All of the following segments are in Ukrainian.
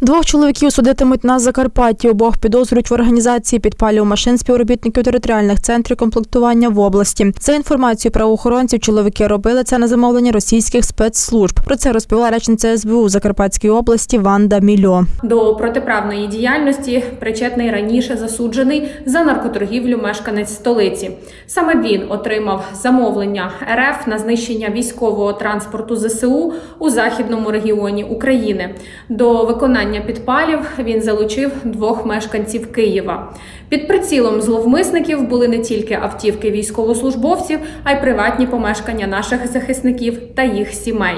Двох чоловіків судитимуть на Закарпатті. Обох підозрюють в організації підпалів машин співробітників територіальних центрів комплектування в області. За інформацією правоохоронців, чоловіки робили це на замовлення російських спецслужб. Про це розповіла речниця СБУ в Закарпатській області Ванда Мільо. До протиправної діяльності причетний раніше засуджений за наркоторгівлю мешканець столиці. Саме він отримав замовлення РФ на знищення військового транспорту ЗСУ у західному регіоні України. До виконання підпалів він залучив двох мешканців Києва. Під прицілом зловмисників були не тільки автівки військовослужбовців, а й приватні помешкання наших захисників та їх сімей.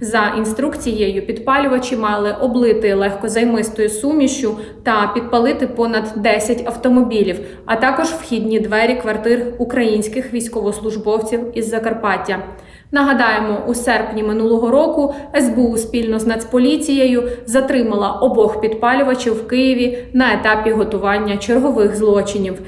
За інструкцією, підпалювачі мали облити легкозаймистою сумішю та підпалити понад 10 автомобілів, а також вхідні двері квартир українських військовослужбовців із Закарпаття. Нагадаємо, у серпні минулого року СБУ спільно з Нацполіцією затримала обох підпалювачів в Києві на етапі готування чергових злочинів.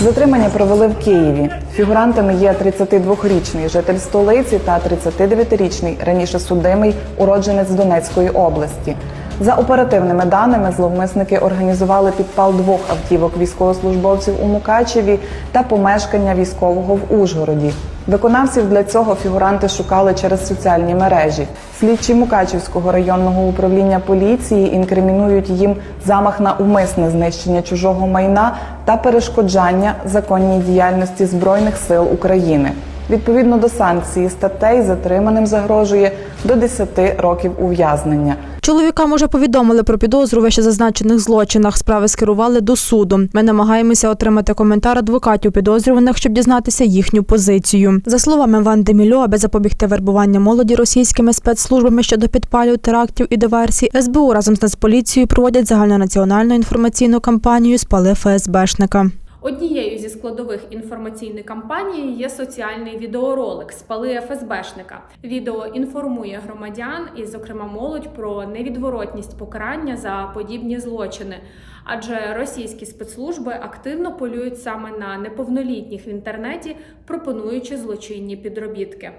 Затримання провели в Києві. Фігурантами є 32-річний житель столиці та 39-річний раніше судимий уродженець Донецької області. За оперативними даними, зловмисники організували підпал двох автівок військовослужбовців у Мукачеві та помешкання військового в Ужгороді. Виконавців для цього фігуранти шукали через соціальні мережі. Слідчі Мукачівського районного управління поліції інкримінують їм замах на умисне знищення чужого майна та перешкоджання законній діяльності Збройних сил України. Відповідно до санкції статей затриманим загрожує до 10 років ув'язнення. Чоловікам уже повідомили про підозру вище зазначених злочинах. Справи скерували до суду. Ми намагаємося отримати коментар адвокатів підозрюваних, щоб дізнатися їхню позицію. За словами Ванди Мільо, аби запобігти вербування молоді російськими спецслужбами щодо підпалів, терактів і диверсій, СБУ разом з Нацполіцією проводять загальнонаціональну інформаційну кампанію Спали ФСБшника. Однією зі складових інформаційної кампанії є соціальний відеоролик Спали ФСБшника. Відео інформує громадян і, зокрема, молодь про невідворотність покарання за подібні злочини. Адже російські спецслужби активно полюють саме на неповнолітніх в інтернеті, пропонуючи злочинні підробітки.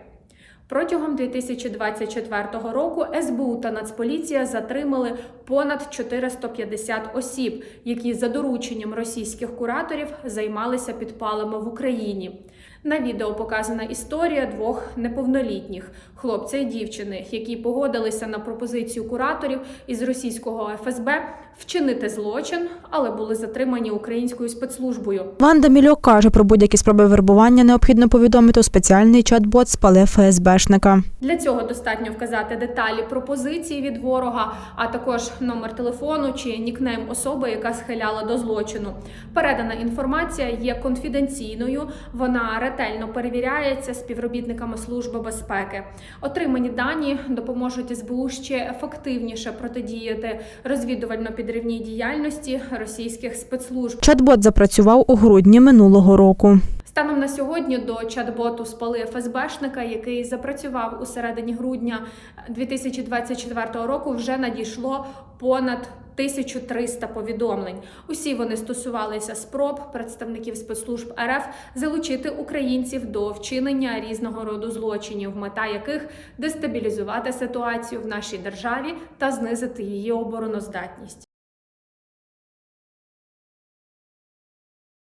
Протягом 2024 року СБУ та Нацполіція затримали понад 450 осіб, які за дорученням російських кураторів займалися підпалами в Україні. На відео показана історія двох неповнолітніх хлопця і дівчини, які погодилися на пропозицію кураторів із російського ФСБ вчинити злочин, але були затримані українською спецслужбою. Ванда Мільо каже, про будь-які спроби вербування необхідно повідомити у спеціальний чат-бот Спали ФСБшника. Для цього достатньо вказати деталі пропозиції від ворога, а також номер телефону чи нікнейм особи, яка схиляла до злочину. Передана інформація є конфіденційною, вона ретельно перевіряється співробітниками служби безпеки. Отримані дані допоможуть СБУ ще ефективніше протидіяти розвідувально-підривній діяльності російських спецслужб. Чат-бот запрацював у грудні минулого року. Станом на сьогодні до чат-боту спали ФСБшника, який запрацював у середині грудня 2024 року, вже надійшло понад 1300 повідомлень. Усі вони стосувалися спроб представників спецслужб РФ залучити українців до вчинення різного роду злочинів, мета яких дестабілізувати ситуацію в нашій державі та знизити її обороноздатність.